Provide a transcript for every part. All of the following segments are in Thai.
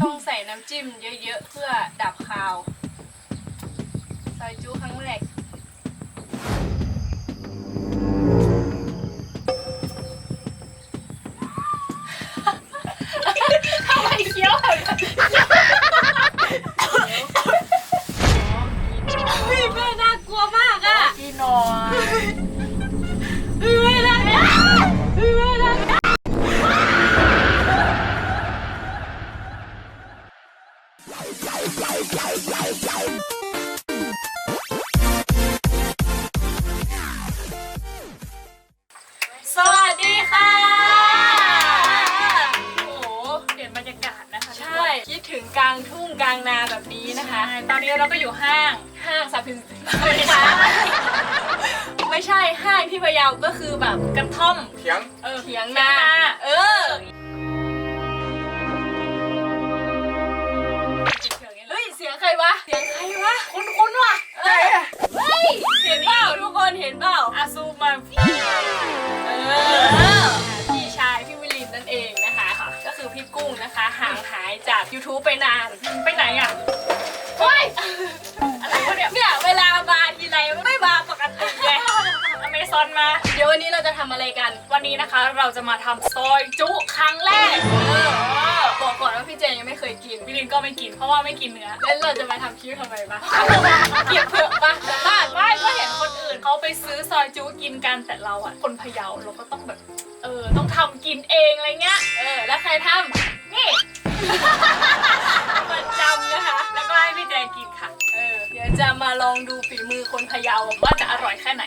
ต้องใส่น้ำจิ้มเยอะๆ เพื่อดับคาว ซอยจูครั้งแรก ทำไมเคี้ยวแบบนั้นเฮ้ยแม่น่ากลัวมากอะพี่นอนเฮ้ยแม่น่ากลัวเฮ้ยแม่ พะเยาก็คือแบบกระท่อม เถียง เออเถียงนาเออเฮ้ยเสียงใครวะ เสียงใครวะ คุ้นคุ้นๆว่ะเออเฮ้ย เห็นเปล่าทุกคนเห็นเปล่าอาซูมาเออพี่ชายพี่วิลินนั่นเองนะคะ ก็คือพี่กุ้งนะคะห่างหายจาก YouTube ไปนาน ไปไหนอะ ซอนมา เดี๋ยววันนี้เราจะทำอะไรกัน วันนี้นะคะเราจะมาทำซอยจุครั้งแรกเออบอกก่อนว่าพี่เจนยังไม่เคยกินวิลินก็ไม่กินเพราะว่าไม่กินเนื้อแล้วเราจะมาทำคลิปทำไมบ้างเก็บเถอะปะจะบ้านไม่ก็เห็นคนอื่นเขาไปซื้อซอยจุกินกันแต่เราอะคนพะเยาเราก็ต้องแบบเออต้องทำกินเองอะไรเงี้ยเออแล้วใครทนี่ ประจำนะคะ แล้วก็ให้พี่แจงกินค่ะ เออ เดี๋ยวจะมาลองดูฝีมือคนพะเยาว่าจะอร่อยแค่ไหน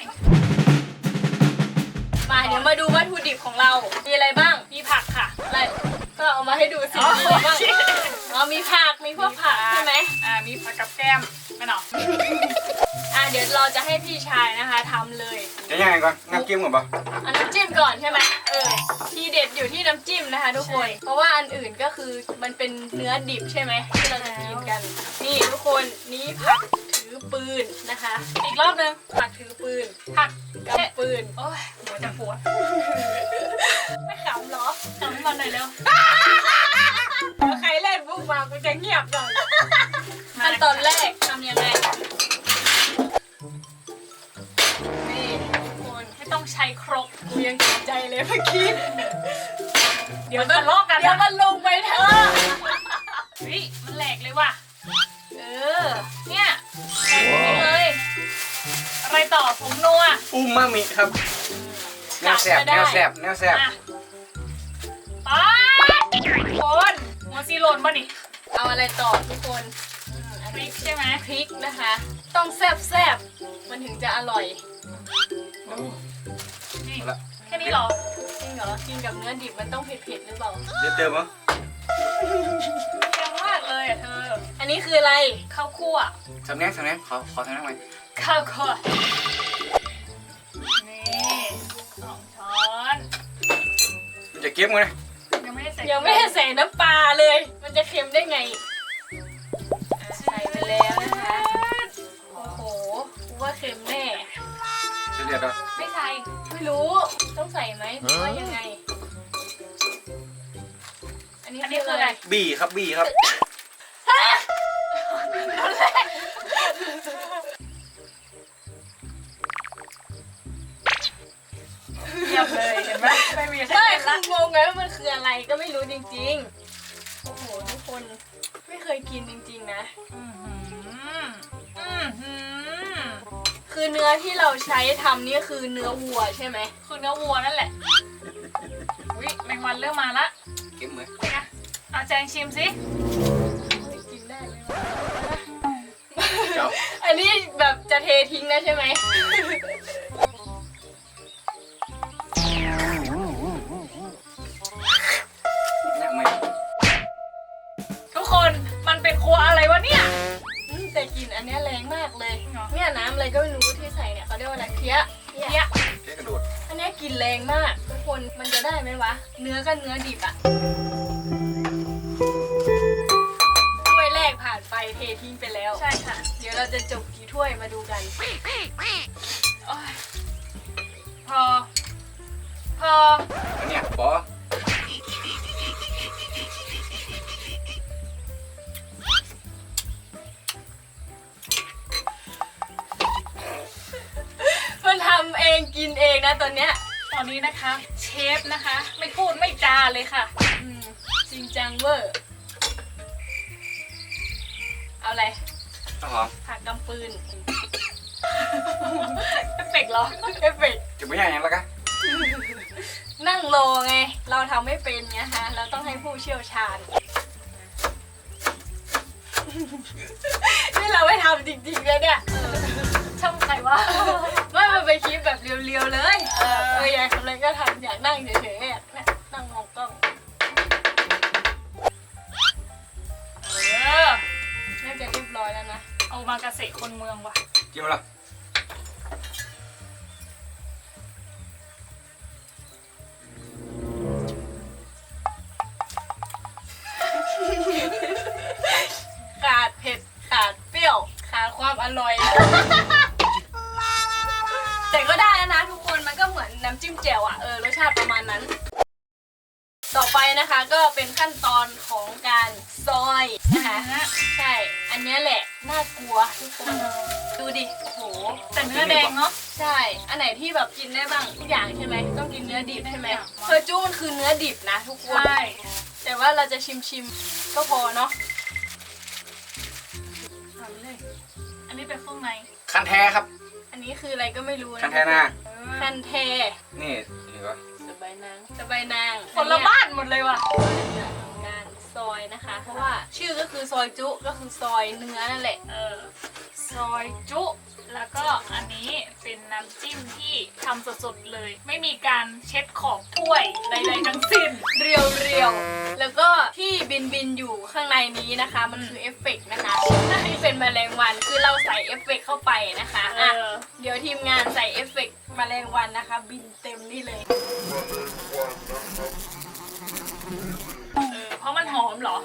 มาเดี๋ยวมาดูวัตถุดิบของเรา มีอะไรบ้าง มีผักค่ะ อะไร ก็เอามาให้ดูสิอ๋อมีอะไรบ้างโอเคอ๋อมีผัก มีพวกผักใช่ไหมอ่า มีผักกับแก้มไม่หรอกอะเดี๋ยวเราจะให้พี่ชายนะคะทำเลยจะยังไงก่อนน้ำจิ้มก่อนปะอันน้ำจิ้มก่อนใช่ไหมเออ ทีเด็ดอยู่ที่น้ำจิ้มนะคะทุกคน เพราะว่าอันอื่นก็คือมันเป็นเนื้อดิบใช่ไหมที่เราจะกินกัน นี่ทุกคน นี่ผักถือปืนนะคะ อีกรอบนึงผักถือปืน ผักกับปืน โอ้ย หัวจะปวดไม่ขำเหรอทำมันหน่อยเร็วเดี๋ยวใครเล่นปุ๊บมากูจะเงียบก่อนขั้นตอนแรกทำยังไงนี่ทุกคนไม่ต้องใช้ครกกูยังติดใจเลยเมื่อกี้ เดี๋ยวทะเลาะกันเดี๋ยวนะมันลงไปเถอะเฮ้ยมันแหลกเลยว่ะ เออ เนี่ยแหลกอย่างนี้เลย อะไรต่อผมนัว อูมามิครับ แนวแสบแนวแสบแนวแสบอะป๊าดคนหัวซีโรนป่ะนี่เอาอะไรต่อทุกคนอืมอันพรินี้กใช่ไหมพริกนะคะ ต้องแซ่บแซ่บๆมันถึงจะอร่อยนี่เอาละแค่นี้เหรอจริงเหรอกินกับเนื้อดิบมันต้องเผ็ดๆหรือเปล่า เดี๋ยวเติมมั้งเค็มมากเลยอะเธออันนี้คืออะไรข้าวคั่วสำเนียงสำเนียงขอขอทำหน่อยข้าวคั่ว จะเก็บมั้ยยังไม่ได้ใส่ยังไม่ได้ใส่น้ำปลาเลย มันจะเค็มได้ไงอะใส่ไปแล้วนะคะ โอ้โหกูว่าเค็มแน่ จะเดือดอะไม่ใส่ ไม่รู้ ต้องใส่ไหมหรือว่ายังไง อันนี้อันนี้คือคืออะอะไรไร บี้ครับบี้ครับ คืออะไรก็ไม่รู้จริงๆ โอ้โหทุกคนไม่เคยกินจริงๆนะ อื้อหืออื้อหือคือเนื้อที่เราใช้ทำนี่คือเนื้อวัวใช่ไหม คือเนื้อวัวนั่นแหละอุ้ยแมงวันเริ่มมาละเก็บมั้ยเป็นไงเอาแจงชิมสิกินได้ไหมวะ เจ้าอันนี้แบบจะเททิ้งนะใช่ไหม แรงมากทุกคนมันจะได้ไหมวะ เนื้อกับเนื้อดิบอะถ้วยแรกผ่านไปเททิ้งไปแล้ว ใช่ค่ะ เดี๋ยวเราจะจบกี่ถ้วยมาดูกันอพอ พอเนี้ยปอมันทำเองกินเองนะตอนเนี้ย ตอนนี้นะคะ เชฟนะคะ ไม่พูดไม่จาเลยค่ะอืมจริงจังเวอร์ เอาอะไรต้องหอมผักกำปืน เอฟเฟกต์เหรอ เอฟเฟกต์จะไม่ใช่อย่างนั้นแล้วกะนั่งรอไง เราทำไม่เป็นไงฮะ เราต้องให้ผู้เชี่ยวชาญ นี่เราไม่ทำจริงๆเลยเนี่ย ช่องใครวะ ไม่มันเป็นคลิปแบบ เรียวๆเลย เอออยากทำอะไรก็ทำอยากนั่งเฉยๆอยากนั่งมองกล้อง เออ น่าจะเรียบร้อยแล้วนะ เอามากระเสกคนเมืองว่ะกินมาละ ได้บ้างทุกอย่างใช่ไหมต้องกินเนื้อดิบใช่ไหมทุกอย่างเพอร์จูมันคือเนื้อดิบนะทุกคนใช่แต่ว่าเราจะชิมชิมๆก็พอเนาะทำเลย อันนี้เป็นข้างในคันแท้ครับ อันนี้คืออะไรก็ไม่รู้นะคันแท้หน้าคันแทนี่เห็นปะสบายนางสบายนางคนละบ้านหมดเลยว่ะจะทำการซอยนะคะ เพราะว่าชื่อก็คือซอยจุก็คือซอยเนื้อนั่นแหละเออ ซอยจุ แล้วก็อันนี้เป็นน้ำจิ้มที่ทำสดๆเลย ไม่มีการเช็ดขอบถ้วยใดๆทั้งสิ้น เรียวเรียวๆแล้วก็ที่บินบินๆอยู่ข้างในนี้นะคะ มันคือเอฟเฟกต์นะคะที่เป็นแมลงวันคือเราใส่เอฟเฟกต์เข้าไปนะคะเออะอเดี๋ยวทีมงานใส่เอฟเฟกต์แมลงวันนะคะ บินเต็มนี่เลย เออเพราะมันหอมเหรอ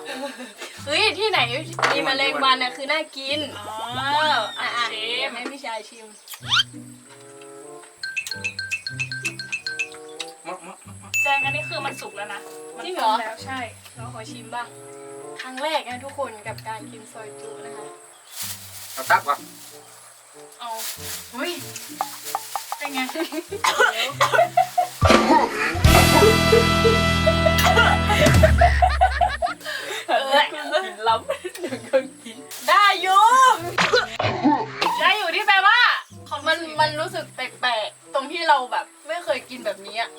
เฮ้ยที่ไหนมีแมลงวันน่ะคือน่ากินอ๋ออะอะอะเชเดี๋ยฟวให้พี่ชายชิมมะมะมะแจงอันนี้คือมันสุกแล้วนะมันจริงเหรอต้มแล้วใช่เราขอชิมบ้างครั้งแรกนะทุกคนกับการกินซอยจุนะคะเอาตักก่อนเอาเฮ้ยเป็นไง ก็กิน ได้อยู่ได้อยู่ที่แปลว่า ของมันมันรู้สึกแปลกๆ ตรงที่เราแบบไม่เคยกินแบบนี้อะ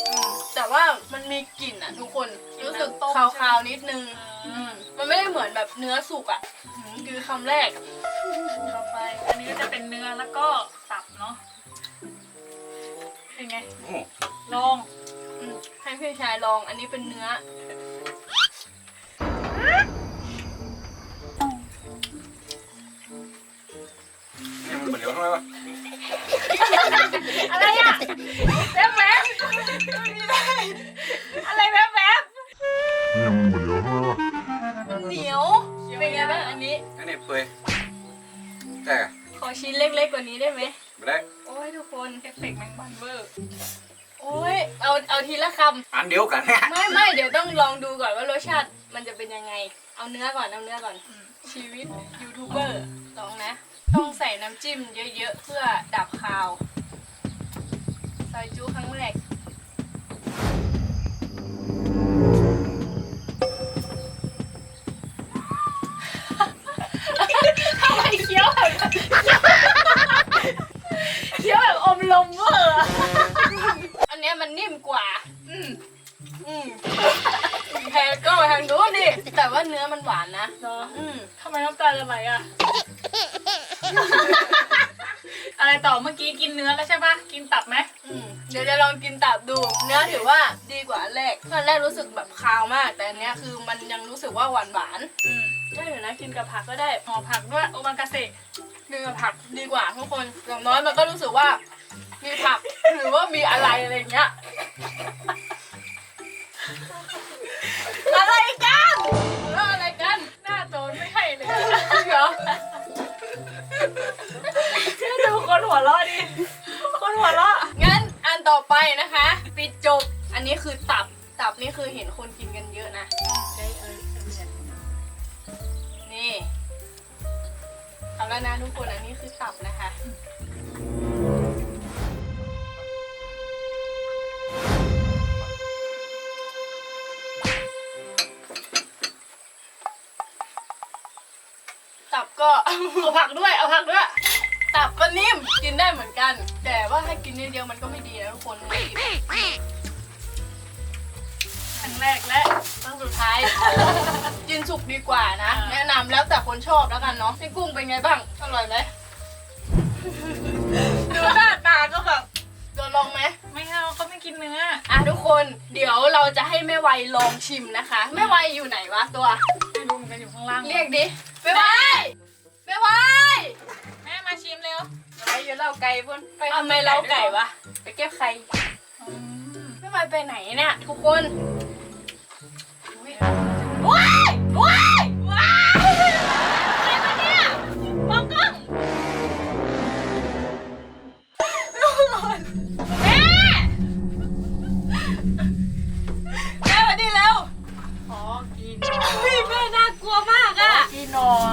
แต่ว่ามันมีกลิ่นอะทุกคนรู้สึกคาวๆนิดนึงอืมมันไม่ได้เหมือนแบบเนื้อสุกอะอืมคือคำแรก ต่อไป อันนี้ก็จะเป็นเนื้อแล้วก็ตับเนาะ เป็นไงโอ้ลองอืมให้พี่ชายลองอันนี้เป็นเนื้อ ดี๋ยวทำไมวะอะไรอะแวบแวบอะไรแวบแวบเหนียวเป็นไงบ้างอันนี้ อันนี้เปื่อยแต่ขอชิ้นเล็กๆกว่านี้ได้ไหมไม่ได้ โอ้ยทุกคนเอฟเฟกต์แมงบันเวอร์โอ้ยเอาเอาทีละคอันเดียวกันเนี่ยำไม่ไม่เดี๋ยวต้องลองดูก่อนว่ารสชาติมันจะเป็นยังไง เอาเนื้อก่อนเอาเนื้อก่อนชีวิตยูทูบเบอร์ลองนะต้องน้ำ จิ้มเยอะๆ เพื่อดับคาว ซอยจูครั้งแรกทำไมเคี้ยวแบบเคี้ยวแบบอมลมเวอร์อะอันเนี้ยมันนิ่มกว่า อืมอืมแพรก็ทางดูนดิแต่ว่าเนื้อมันหวานนะเหรออืมทำไมน้ำตาจะไหลอะ อะไรต่อเมื่อกี้กินเนื้อแล้วใช่ปะกินตับไหมอืมเดี๋ยวจะลองกินตับดู เนื้อถือว่าดีกว่าอันแรกอันแรกรู้สึกแบบคาวมาก แต่อันเนี้ยคือมันยังรู้สึกว่าหวานหวานอืมๆได้อยู่นะกินกับผักก็ได้ห่อผักด้วยโอมากาเสะกินกับผักดีกว่าทุกคนอย่างน้อยมันก็รู้สึกว่า มีผักหรือว่ามีอะไรอะไรอย่างเงี้ย เอาผักด้วยเอาผักด้วยตับก็นิ่มกินได้เหมือนกัน แต่ว่าถ้ากินนิดเดียวมันก็ไม่ดีนะทุกคนไม่ดีครั้งแรกและครั้งสุดท้าย กินสุกดีกว่านะอ่าแนะนำแล้วแต่คนชอบแล้วกันเนาะพี่กุ้งเป็นไงบ้างอร่อยไหมดูหน้าตาก็แบบโดนลองไหม ไม่เอาเขาไม่กินเนื้อ อะทุกคนเดี๋ยวเราจะให้แม่ไวลองชิมนะคะ แม่ไวอยู่ไหนวะตัว ไม่รู้เหมือนกันอยู่ข้างล่าง เรียกดิแม่ไว แม่ไวแม่มาชิมเร็วไปอยู่เล่าไก่พุ่นไปทำไมเล่าไก่วะ ไปเก็บไข่อืมแม่ไวไปไหนเนี่ยทุกคนว้ายว้ายว้ายอะไรมาเนี่ยมองกล้องแม่แม่มาดีแล้วขอกินเฮ้ยแม่น่ากลัวมากอะกินหน่อย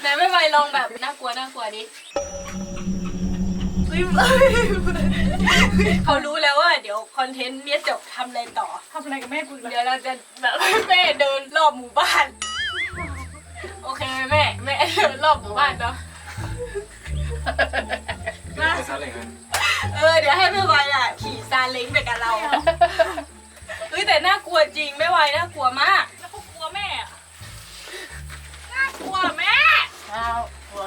ไหนไม่ไปลองแบบน่ากลัวน่ากลัวดิเฮ้ยเขารู้แล้วว่าเดี๋ยวคอนเทนต์เนี้ยจบทำอะไรต่อ ทำอะไรกับแม่กูอีกเดี๋แล้วยวเราจะแบบให้แม่เดินรอบหมู่บ้าน โอเคไหมแม่แม่เดินรอบหมู่บ้านเนาะเดี๋ยวจะซัดเลยนะเออเดี๋ยวให้แม่ไวอะขี่ซาเล้งไปกับเราเฮ้ยแต่น่ากลัวจริงแม่ไวน่ากลัวมากแล้วเขาก อ้าวกลัว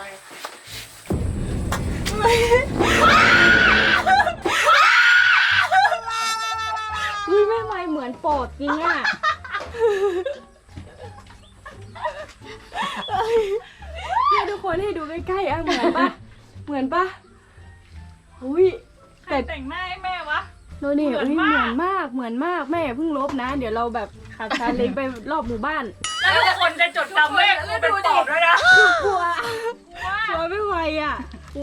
เฮ้ยแม่ไวเหมือนปอบจริงอะเนี่ยทุกคนให้ดูใกล้ๆอะเหมือนปะเหมือนปะอุ้ยใครแต่งหน้าให้แม่วะ โนนี่เหมือุ้อยนเหมากมือนมากเหมือนมากแม่อย่าเพิ่งลบนะ เดี๋ยวเราแบบขับซาเล้งไปรอบหมู่บ้าน แล้วทุกคนจะจดจำแม่กูเป็นปอบด้วยนะกลัวกลัวไม่ไหวอะ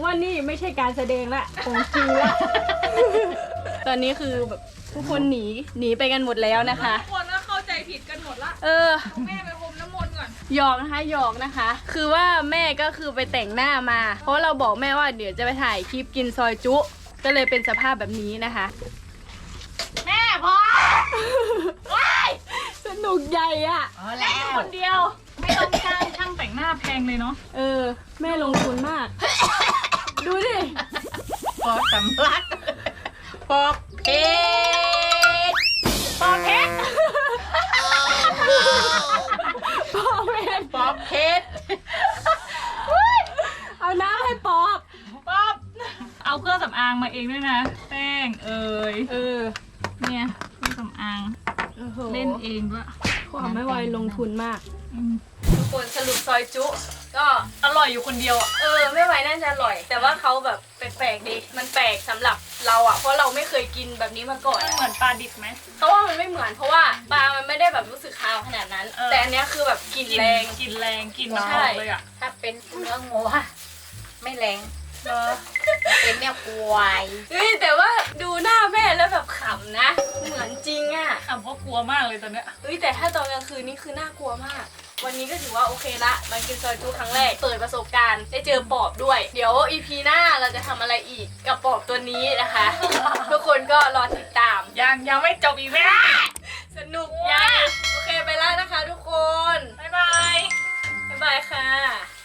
ว่านี่ไม่ใช่การแสดงละของจริงละตอนนี้คือแบบทุกคนหนีหนีไปกันหมดแล้วนะคะ ทุกคนก็เข้าใจผิดกันหมดละเออเอาแม่ไปพรมน้ำมนต์ก่อน หยอกนะคะหยอกนะคะ คือว่าแม่ก็คือไปแต่งหน้ามา เพราะเราบอกแม่ว่าเดี๋ยวจะไปถ่ายคลิปกินซอยจุ ก็เลยเป็นสภาพแบบนี้นะคะ แม่พอ ว้ายส นุกใหญ่อะแม่อยู่คนเดียว ไม่ต้องจ้างช่างแต่งหน้าแพงเลยเนาะเออ แม่ลงทุนมาก ดูดิ พอสำลักพอเพชรปอเพชรปอบเองพอเพชรเอาน้ำให้ปอบ ป๊อบเอาเครื่องสำอางมาเองด้วยนะ แป้งเอ่ยเออ เนี่ยเครื่องสำอางโอ้โห เล่นเองด้วยความไม่ไวลงทุนมากอืมทุกคนสรุปซอยจุ ก็อร่อยอยู่คนเดียวอะเออ ไม่ไหวน่าจะอร่อย แต่ว่าเขาแบบแปลกๆดี มันแปลกสำหรับเราอะ เพราะเราไม่เคยกินแบบนี้มาก่อนมันอะ เหมือนปลาดิบไหมเพราะว่ามันไม่เหมือนเพราะว่าปลา มันไม่ได้แบบรู้สึกคาวขนาดนั้น เออ แต่อันเนี้ยคือแบบกลิ่นแรงกลินแรงกลินมันใช่ออกเลยอะถ้าเป็นเนื้องัวไม่แรงเออเป็นเนื้อควายเฮ้ยแต่ว่าดูหน้า แม่แล้วแบบขำนะ เหมือนจริงอะอะเพราะกลัวมากเลยตอนเนี้ยเฮ้ยแต่ถ้าตอนกลางคืนนี่คือน่ากลัวมาก วันนี้ก็ถือว่าโอเคละมากินซอยจูครั้งแรก เปิดประสบการณ์ ได้เจอปอบด้วย เดี๋ยวอีพีหน้าเราจะทำอะไรอีกกับปอบตัวนี้นะคะ ทุกคนก็รอติดตาม ยังยังไม่จบอีกแม่สนุกยังโอเคไปแล้วนะคะทุกคน บ๊ายบาย บ๊ายบายค่ะ